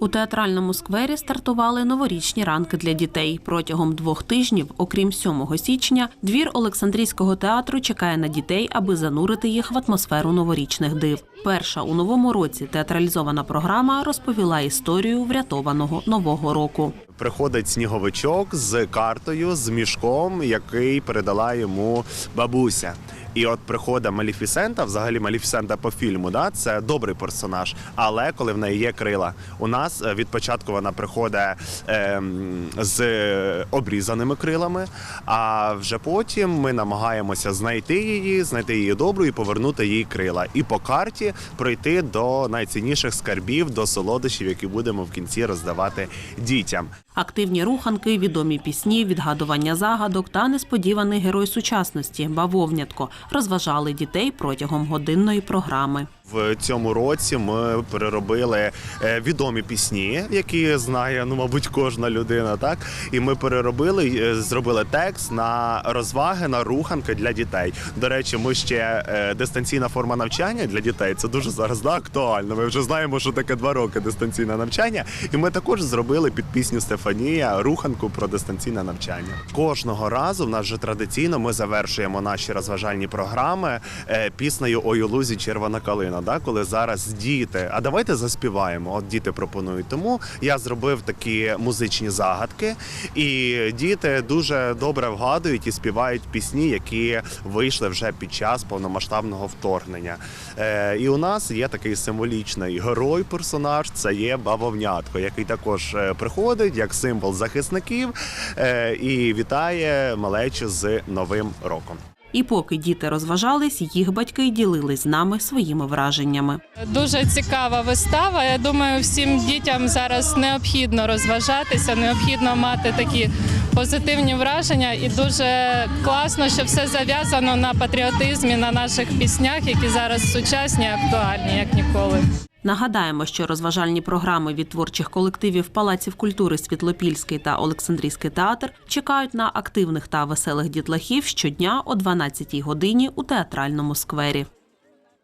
У театральному сквері стартували новорічні ранки для дітей. Протягом двох тижнів, окрім 7 січня, двір Олександрійського театру чекає на дітей, аби занурити їх в атмосферу новорічних див. Перша у новому році театралізована програма розповіла історію врятованого нового року. Приходить сніговичок з картою, з мішком, який передала йому бабуся. І от приходить Маліфісента, взагалі Маліфісента по фільму, да, це добрий персонаж. Але коли в неї є крила, у нас е, від початку вона приходить ем, з обрізаними крилами, а вже потім ми намагаємося знайти її, знайти її добру і повернути їй крила. І по карті пройти до найцінніших скарбів, до солодощів, які будемо в кінці роздавати дітям. Активні руханки, відомі пісні, відгадування загадок та несподіваний герой сучасності бавовнятко розважали дітей протягом годинної програми. В цьому році ми переробили е, відомі пісні, які знає, ну мабуть, кожна людина. Так і ми переробили, е, зробили текст на розваги, на руханки для дітей. До речі, ми ще е, дистанційна форма навчання для дітей. Це дуже зараз да, актуально. Ми вже знаємо, що таке два роки дистанційне навчання. І ми також зробили під пісню Стефанія руханку про дистанційне навчання. Кожного разу в нас вже традиційно ми завершуємо наші розважальні програми піснею «Ой у лузі червона калина. Да, коли зараз діти, а давайте заспіваємо. От діти пропонують. Тому я зробив такі музичні загадки, і діти дуже добре вгадують і співають пісні, які вийшли вже під час повномасштабного вторгнення. Е, і у нас є такий символічний герой-персонаж. Це є бавовнятко, який також е, приходить як символ захисників е, і вітає малечу з новим роком. І поки діти розважались, їх батьки ділились з нами своїми враженнями. Дуже цікава вистава. Я думаю, всім дітям зараз необхідно розважатися, необхідно мати такі позитивні враження, і дуже класно, що все зав'язано на патріотизмі, на наших піснях, які зараз сучасні, актуальні, як ніколи. Нагадаємо, що розважальні програми від творчих колективів Палаців культури Світлопільський та Олександрійський театр чекають на активних та веселих дітлахів щодня о 12-й годині у театральному сквері.